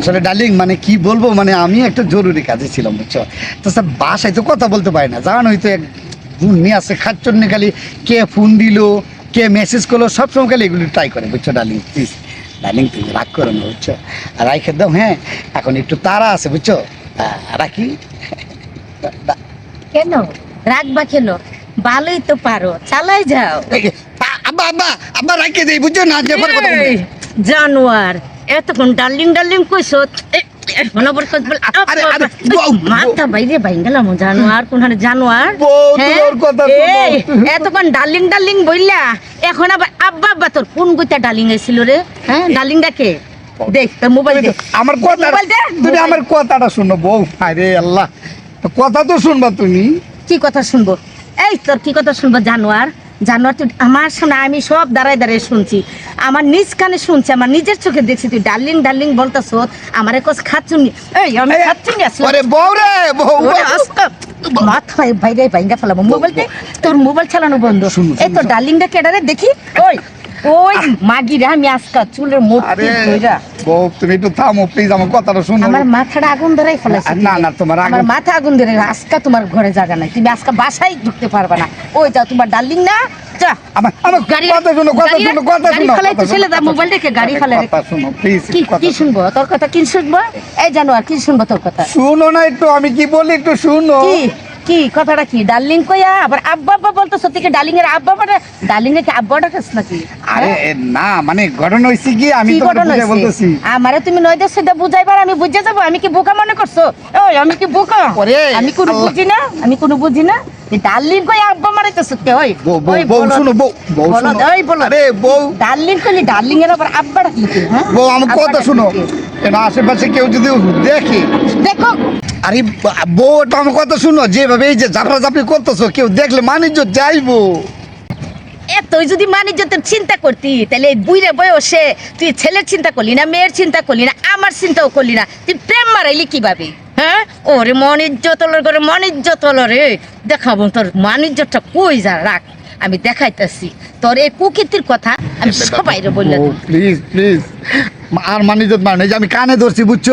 আসলে ডার্লিং মানে কি বলব মানে আমি একটা জরুরি কাজে ছিলাম বুঝছ? তো স্যার বাসায় তো কথা বলতে পারি না। জানোই তো এক নিয়ে আসে খাচ্চর নিয়ে খালি কে ফোন দিলো কে মেসেজ করল সবসময় খালি এগুলো ট্রাই করে বুঝছ ডার্লিং? প্লিজ ডার্লিং তুমি রাগ করো না বুঝছ? আর রাইখে দাও হ্যাঁ এখন একটু তারা আছে বুঝছ? রাখি। কেন? রাখবা কেন? ভালোই তো পারো চালাই যাও। আব্বা আব্বা আব্বা রাখিয়ে দেই বুঝছ না? জানোয়ার এতক্ষণ ডার্লিং ডার্লিং কইছো? এ, এখন কোন হারে জানোয়ার বউ, হ্যাঁ? তোর কথা শোনো। এই, এতক্ষণ ডার্লিং ডার্লিং বইলা এখন আবার আব্বা আব্বা তোর কোন গইতা ডার্লিং আইছিল রে? হ্যাঁ ডার্লিং ডাকে দেখ তোর মোবাইল দে। তো আমার কথা দে। তুমি আমার কথাটা শুনো বউ। আরে আল্লাহ। কথা তো শুনবা তুমি। কি কথা শুনব? এই তোর কি কথা শুনব জানোয়ার জানোয়ার তুই আমার শোনা আমি সব দাঁড়ায় দাঁড়ায় শুনছি। আমার নিজ কানে শুনছি আমার নিজের চোখে দেখছি। তুই ডার্লিং ডার্লিং বলতাস আমার এক খাচ্ছুনি এই আমি খাচ্ছুনি আসলে আরে বউ রে বউ। মাথায় বাইরে বাইঙ্গা ফেলাবো। মোবাইল তোর মোবাইল চালানো বন্ধ। এই তো। ডার্লিংটা কেডারে? দেখি ওই। ওই মাগিরা আমি আজকা চুলের বউ তুমি একটু থামো প্লিজ আমার কথাটা শুনো। আমার মাথাটা আগুন ধরাই ফেলেছে। না না তোমার আমার মাথা আগুন ধরে আজকে তোমার ঘরে জায়গা নাই। তুমি আজকে বাসায় ঢুকতে পারবে না। ওই যাও তোমার ডার্লিং না যা। আমার আমার গাড়ি কথা শুনো কথা গাড়ি- শুনো কথা গাড়ি তো ছেলে দা মোবাইল। রেখে গাড়ি ফেলাই কথা শুনো প্লিজ কি কি শুনব? তোর কথা কি শুনব? এই জানো আর কি শুনব তোর কথা? শুনো না একটু আমি কি বলি একটু শুনো। কি? কথাটা কি? ডার্লিং কইয়া আবার আব্বা আব্বা বলতো সত্যি কি ডার্লিং এর আব্বা বাটা ডার্লিং এর কি আব্বা ডাকাস নাকি? আরে এ, না মানে ঘটনা হয়েছে কি আমি তো হইছে? বলতেছি। আমারে তুমি নয় দেশ সেটা বুঝাইবার আমি বুঝে যাব। আমি কি বোকা মনে করছ? ওই আমি কি বোকা? ওরে, আমি কোনো। বুঝি না? আমি কোনো বুঝি না? ডার্লিং কই আব্বা মারাইতে সত্যি ওই। বউ শুনো বউ বউ শুনো। ওই বলো আরে বউ। ডার্লিং কইলি ডার্লিং এর আবার আব্বা ডাকলি কি, হ্যাঁ? বউ আমার আব্বা কথা শুনো। কেন আশেপাশে কেউ যদি দেখে। দেখো। আরে বা- বউ তো আমার কথা শুনো যেভাবে এই যে জাফরা জাফরি করতেছো কেউ দেখলে মানিজ্য যাইবো। এতই যদি মানিজ্যতের চিন্তা করতি তাহলে এই বুইরে বয়সে তুই ছেলের চিন্তা করলি না মেয়ের চিন্তা করলি না আমার চিন্তাও করলি না। তুই প্রেম মারাইলি কীভাবে হ্যাঁ? ওরে মনিজ্য তলর করে মনিজ্য তলরে দেখাবো তোর মানিজ্যটা কই যা রাখ আমি দেখাইতেছি। তোর এই কুকীর্তির কথা আমি সবাইরে বললে প্লিজ প্লিজ আর মানিজ্যত মানে যে আমি কানে ধরছি, বুঝছ?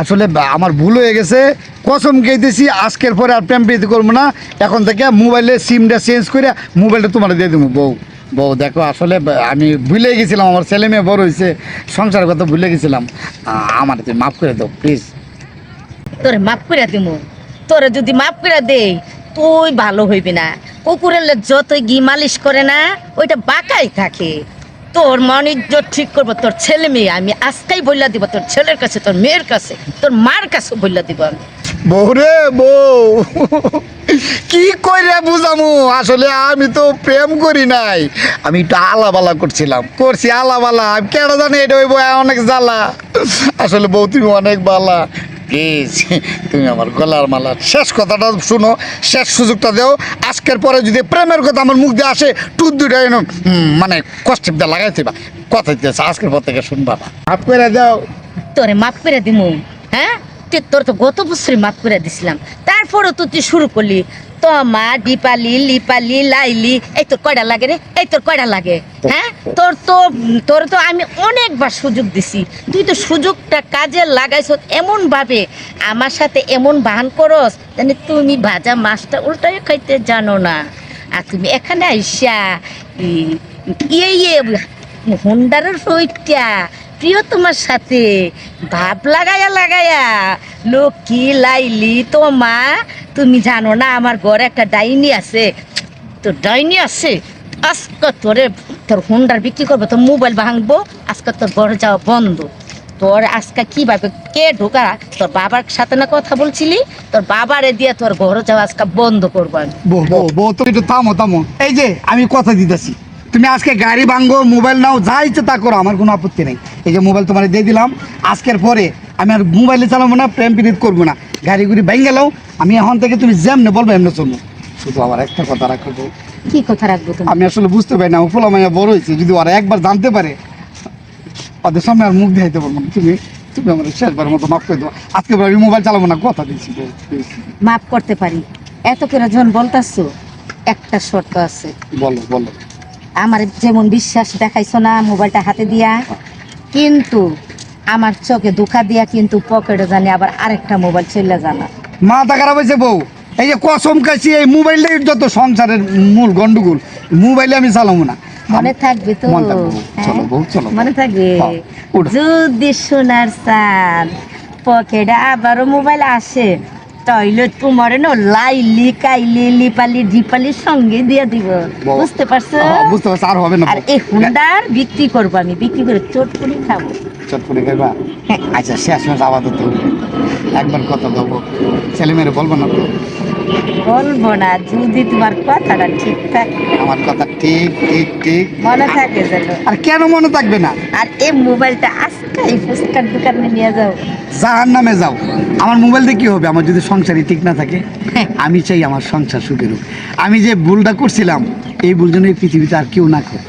আসলে আমার ভুল হয়ে গেছে। কসম খেয়েছি, আজকের পরে আর প্রেম প্রীতি করব না। এখন থেকে মোবাইলে সিমটা চেঞ্জ করে মোবাইলটা তোমার দিয়ে দেবো, বউ। বউ, দেখো, আসলে আমি ভুলে গেছিলাম, আমার ছেলে মেয়ে বড় হয়েছে। সংসারের কথা ভুলে গেছিলাম। আমার তুমি মাফ করে দাও প্লিজ তোরে মাফ করে দিমু। তোরে যদি মাফ করে দে তুই ভালো হইবি না। কুকুরের যতই গি মালিশ করে না, ওইটা বাঁকাই থাকে। তোর মনিজ্য ঠিক করব, তোর ছেলে মেয়ে, আমি আজকেই বললা দিব তোর ছেলের কাছে, তোর মেয়ের কাছে, তোর মার কাছে বললা দিব আমি। বউ রে, বউ। কি কইরা বুঝামু? আসলে আমি তো প্রেম করি নাই। আমি একটু আলাবালা করছিলাম। করছি আলাবালা। কেন জানি এটা ওই বই অনেক জ্বালা। আসলে বউ তুমি অনেক বালা। প্লিজ তুমি আমার গলার মালার শেষ কথাটা শুনো শেষ সুযোগটা দেও। আজকের পরে যদি প্রেমের কথা আমার মুখ দিয়ে আসে টুত দুটা এনে, মানে কষ্টিপটা লাগাইতে বা কথা দিতেছে আজকের পর থেকে শুনবা মাফ করে দাও। তোরে মাফ করে দিমু হ্যাঁ? তোর তো গত বছরই মাফ করে দিছিলাম। তারপরও তো তুই শুরু করলি। তমা দীপালি, লিপালি, লাইলি, এই তোর কয়টা লাগে রে? এই তোর কয়টা লাগে? হ্যাঁ? তোর তো তোর তো আমি অনেকবার সুযোগ দিছি। তুই তো সুযোগটা কাজে লাগাইছ এমন ভাবে আমার সাথে এমন বাহান করস জানি তুমি ভাজা মাছটা উল্টাই খাইতে জানো না। আর তুমি এখানে আইসা ইয়ে ইয়ে হুন্ডারের সইটা প্রিয় তোমার সাথে। ভাব লাগায়া লাগায়া, লক্ষ্মী, লাইলি, তোমা তুমি জানো না, আমার ঘরে একটা ডাইনি আছে। তো ডাইনি আছে, আজকে তোরে তোর হুন্ডার বিক্রি করব, তোর মোবাইল ভাঙবো, আজকে তোর ঘরে যাওয়া বন্ধ। তোর আজকে কীভাবে কে ঢোকা তোর বাবার সাথে না কথা বলছিলি? তোর বাবারে দিয়ে তোর ঘরে যাওয়া আজকে বন্ধ করব বউ তুমি একটু থামো থামো। এই যে, আমি কথা দিতেছি। তুমি আজকে গাড়ি ভাঙ্গো মোবাইল নাও, যা ইচ্ছে তা করো, আমার কোনো আপত্তি নেই। এই যে, মোবাইল তোমার দিয়ে দিলাম। আজকের পরে আমি আর মোবাইলে চালাবো না প্রেম প্রীত করব না। গাড়ি গুড়ি ভেঙে গেলেও আমি এখন থেকে তুমি যেমনে বলব এমনি চলবো শুধু আমার একটা কথা রাখো বউ। কি কথা রাখব তুমি? আমি আসলে বুঝতে পারি না উপলা মাইয়া বড় হয়েছে যদি ওরা একবার জানতে পারে ওদের সামনে আর মুখ দেখাইতে পারব না। তুমি তুমি আমার শেষবার মতো মাফ করে দেবো আজকে আমি মোবাইল চালাবো না কথা দিচ্ছি মাফ করতে পারি। এত করে যখন বলতাছো একটা শর্ত আছে। বলো বলো। আমার যেমন বিশ্বাস দেখাইছো না মোবাইলটা হাতে দিয়া কিন্তু আমার চোখে ধোকা দিয়া কিন্তু পকেটে জানি আবার আরেকটা মোবাইল চলে জানা মাথা খারাপ হয়েছে বউ এই যে কসম খাইছি এই মোবাইলটাই যত সংসারের মূল গন্ডগোল মোবাইলে আমি চালাবো না মনে থাকবে তো মনে। হ্যাঁ? চলো বউ, চলো। মনে থাকবে হ্যাঁ, যদি সোনার চাঁদ পকেটে আবারও মোবাইল আসে তাইলে তোমার ন লাইলি কাইলি লিপালি ডিপালির সঙ্গে দিয়ে দিব। বুঝতে পারছ? বুঝতে পারছ আর হবে না। আর এই হুন্ডার বিক্রি করব আমি বিক্রি করে চটপুরি খাব। চটপুরি খাইবা? হ্যাঁ। আচ্ছা শেষ মাস তো একবার কথা দেবো? ছেলে মেয়েরে বলব না তো? বলব না যদি তোমার কথাটা ঠিক থাকে। আমার কথা ঠিক ঠিক ঠিক। মনে থাকে যেন। আর কেন মনে থাকবে না? আর এই মোবাইলটা আজকে এই ফুচকার দোকানে নিয়ে যাও। জাহার নামে যাও। আমার মোবাইল দিয়ে কি হবে? আমার যদি সংসারই ঠিক না থাকে আমি চাই আমার সংসার সুখের হোক আমি যে ভুলটা করছিলাম এই ভুল জন্য এই পৃথিবীতে আর কেউ না করে